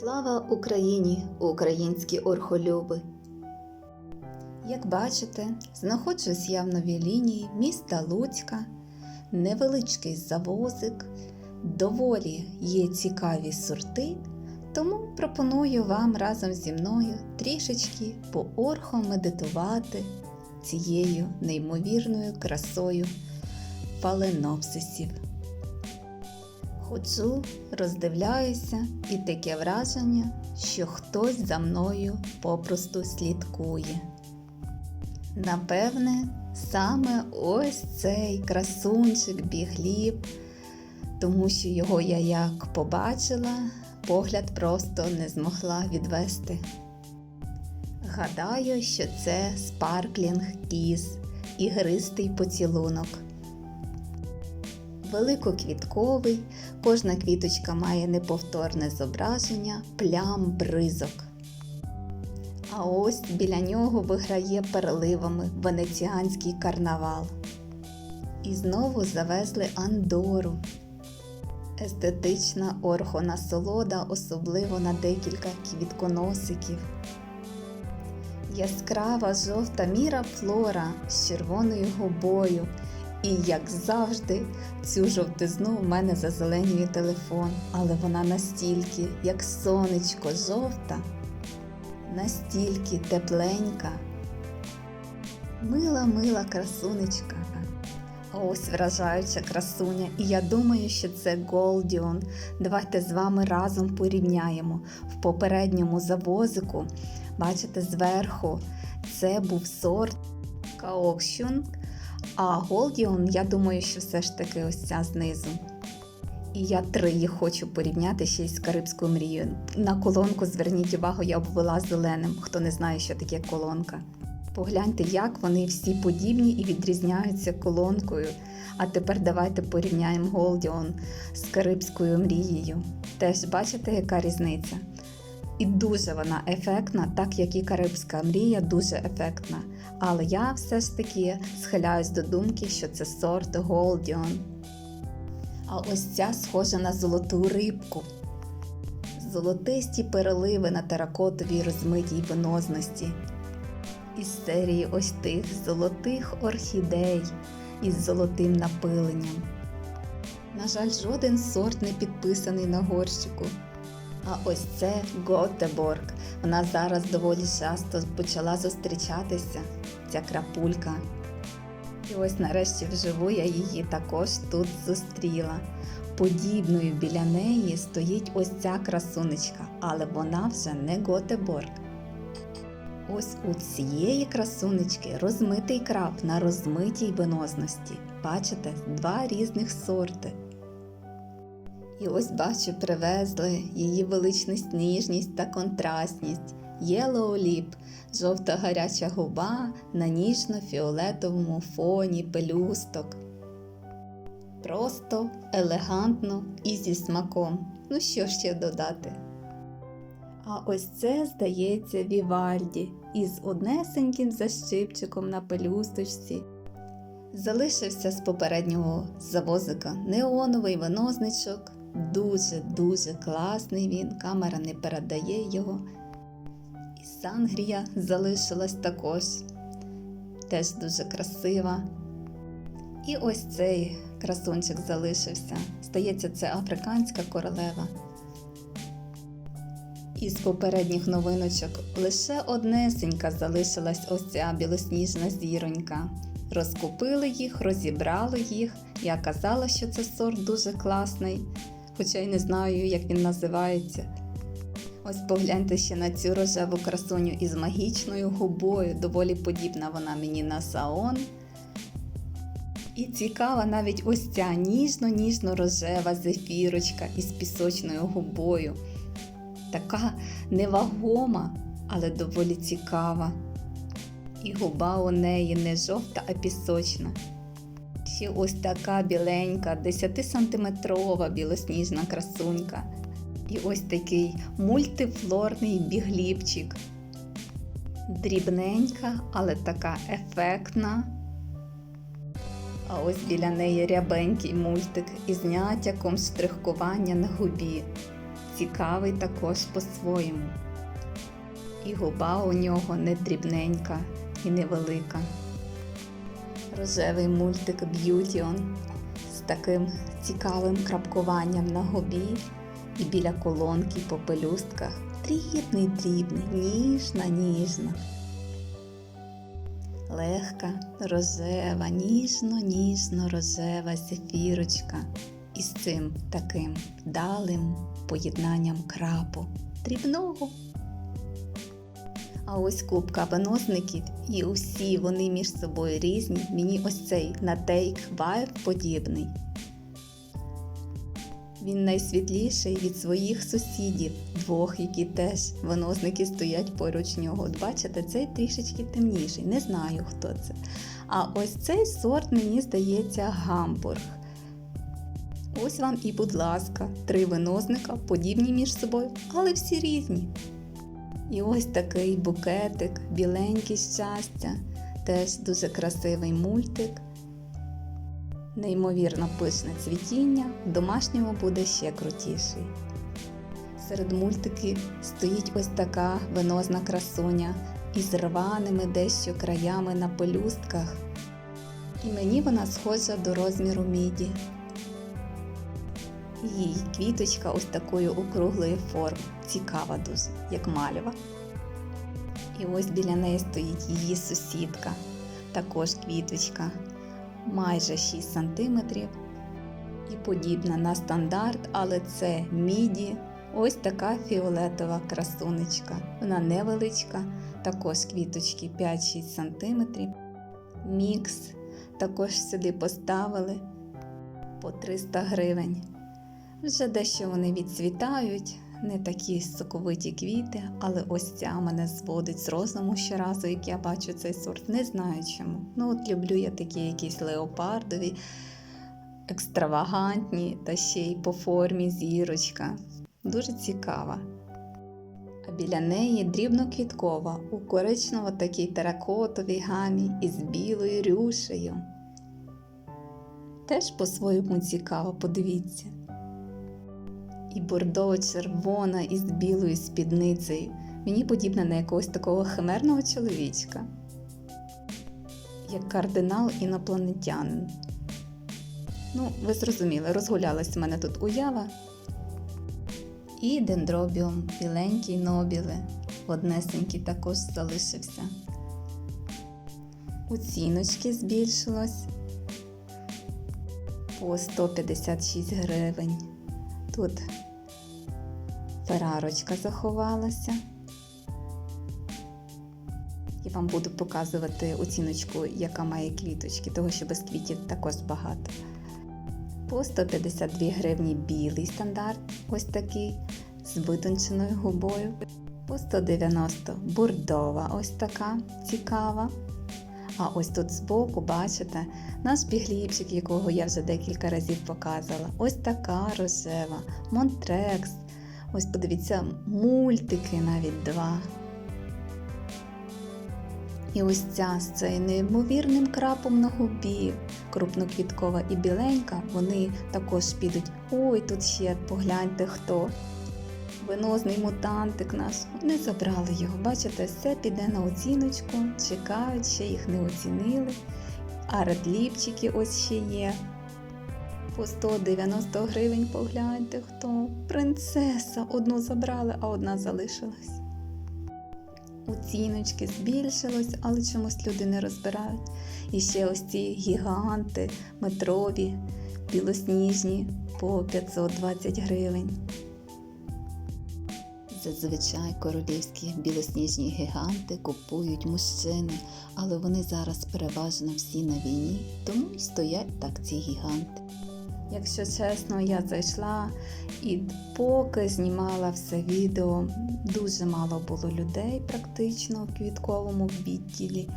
Слава Україні, українські орхолюби! Як бачите, знаходжусь я в новій лінії міста Луцька, невеличкий завозик, доволі є цікаві сорти, тому пропоную вам разом зі мною трішечки поорхомедитувати цією неймовірною красою фаленопсисів. Ходжу, роздивляюся, і таке враження, що хтось за мною попросту слідкує. Напевне, саме ось цей красунчик бігліб, тому що його я як побачила, погляд просто не змогла відвести. Гадаю, що це спарклінг кіз, ігристий поцілунок великоквітковий, кожна квіточка має неповторне зображення плям бризок. А ось біля нього виграє переливами венеціанський карнавал. І знову завезли Андору. Естетична орхонасолода, особливо на декілька квітконосиків. Яскрава жовта міра флора з червоною губою. І, як завжди, цю жовтизну в мене зазеленює телефон, але вона настільки, як сонечко жовта, настільки тепленька. Мила, мила красунечка. Ось вражаюча красуня, і я думаю, що це Голдіон. Давайте з вами разом порівняємо. В попередньому завозику, бачите, зверху, це був сорт Каокшюн. А Голдіон, я думаю, що все ж таки ось ця знизу. І я три хочу порівняти ще й з Карибською мрією. На колонку зверніть увагу, я обвела зеленим, хто не знає, що таке колонка. Погляньте, як вони всі подібні і відрізняються колонкою. А тепер давайте порівняємо Голдіон з Карибською мрією. Теж бачите, яка різниця? І дуже вона ефектна, так як і Карибська мрія дуже ефектна. Але я все ж таки схиляюсь до думки, що це сорт Голдіон. А ось ця схожа на золоту рибку. Золотисті переливи на теракотовій розмитій венозності. Із серії ось тих золотих орхідей із золотим напиленням. На жаль, жоден сорт не підписаний на горщику. А ось це Готеборг. Вона зараз доволі часто почала зустрічатися, ця крапулька. І ось нарешті вживу я її також тут зустріла. Подібною біля неї стоїть ось ця красунечка, але вона вже не Готеборг. Ось у цієї красунечки розмитий крап на розмитій венозності. Бачите, два різних сорти. І ось бачу, привезли її величність, ніжність та контрастність. Yellow Lip – жовта гаряча губа на ніжно-фіолетовому фоні пелюсток. Просто, елегантно і зі смаком. Ну що ще додати? А ось це, здається, Вівальді із однесеньким защипчиком на пелюсточці. Залишився з попереднього завозика неоновий винозничок. Дуже-дуже класний він, камера не передає його. І Сангрія залишилась також, теж дуже красива. І ось цей красунчик залишився. Здається, це африканська королева. Із попередніх новиночок лише однесенька залишилась ось ця білосніжна зіронька. Розкупили їх, розібрали їх. Я казала, що це сорт дуже класний, хоча й не знаю, як він називається. Ось погляньте ще на цю рожеву красуню із магічною губою, доволі подібна вона мені на саон. І цікава навіть ось ця ніжно-ніжно рожева зефірочка із пісочною губою. Така невагома, але доволі цікава. І губа у неї не жовта, а пісочна. Ще ось така біленька, 10-сантиметрова білосніжна красунька. І ось такий мультифлорний бігліпчик. Дрібненька, але така ефектна. А ось біля неї рябенький мультик із натяком штрихкування на губі. цікавий також по-своєму. І губа у нього не дрібненька і невелика. Рожевий мультик Б'ютіон з таким цікавим крапкуванням на губі і біля колонки по пелюстках. Дрібний, дрібний, ніжна, ніжна. Легка, рожева, ніжно, ніжно рожева зефірочка із цим таким вдалим поєднанням крапу дрібного. А ось кубка виносників, і усі вони між собою різні. Мені ось цей на Take Vibe подібний. Він найсвітліший від своїх сусідів, двох, які теж виносники стоять поруч нього. От бачите, цей трішечки темніший, не знаю хто це. А ось цей сорт, мені здається, гамбург. Ось вам і, будь ласка, три виносника, подібні між собою, але всі різні. І ось такий букетик, біленький щастя, теж дуже красивий мультик. Неймовірно пишне цвітіння, в домашньому буде ще крутіший. Серед мультиків стоїть ось така венозна красуня із рваними дещо краями на пелюстках. І мені вона схожа до розміру міді. Її квіточка ось такої округлої форми, цікава дуже, як мальва. І ось біля неї стоїть її сусідка, також квіточка, майже 6 см. І подібна на стандарт, але це міді. Ось така фіолетова красунечка. Вона невеличка, також квіточки 5-6 см. Мікс також сюди поставили по 300 гривень. Вже дещо вони відцвітають, не такі соковиті квіти, але ось ця мене зводить з розуму щоразу, як я бачу цей сорт. Не знаю чому. Ну, от люблю я такі якісь леопардові, екстравагантні та ще й по формі зірочка. Дуже цікава. А біля неї дрібноквіткова у коричнево такій теракотовій гамі із білою рюшею. Теж по-своєму цікаво, подивіться і бордово-червона із білою спідницею. Мені подібна на якогось такого химерного чоловічка, як кардинал інопланетянин. Ну, ви зрозуміли, розгулялась в мене тут уява. І дендробіум, біленький нобіле, однесенький також залишився. Оціночки збільшилось по 156 гривень. Тут ферарочка заховалася. Я вам буду показувати оціночку, яка має квіточки, того що без квітів також багато. По 152 гривні білий стандарт, ось такий, з витонченою губою. По 190 бурдова ось така цікава. А ось тут збоку, бачите, наш бігліпчик, якого я вже декілька разів показувала. Ось така рожева, Монтрекс. Ось подивіться, мультики навіть два. І ось ця з цим неймовірним крапом на губі, крупноквіткова і біленька, вони також підуть. Ой, тут ще погляньте хто. Венозний мутантик наш. Не забрали його. Бачите, все піде на оціночку, чекають, ще їх не оцінили. А редліпчики ось ще є. По 190 гривень погляньте хто. Принцеса. Одну забрали, а одна залишилась. Оціночки збільшилось, але чомусь люди не розбирають. І ще ось ці гіганти метрові, білосніжні по 520 гривень. Зазвичай королівські білосніжні гіганти купують мужчини, але вони зараз переважно всі на війні, тому й стоять так ці гіганти. Якщо чесно, я зайшла і поки знімала все відео, дуже мало було людей практично в квітковому відділі,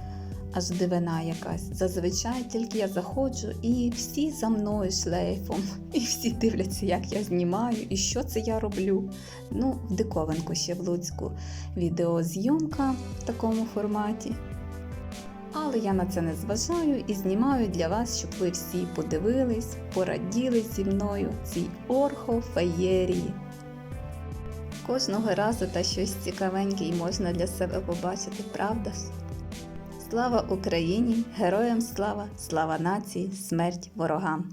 аж дивина якась. Зазвичай тільки я заходжу і всі за мною шлейфом, і всі дивляться, як я знімаю і що це я роблю. Ну, в диковинку ще в Луцьку відеозйомка в такому форматі. Але я на це не зважаю і знімаю для вас, щоб ви всі подивились, пораділи зі мною цій орхофеєрії. Кожного разу та щось цікавеньке й можна для себе побачити, правда ж? Слава Україні! Героям слава! Слава нації! Смерть ворогам!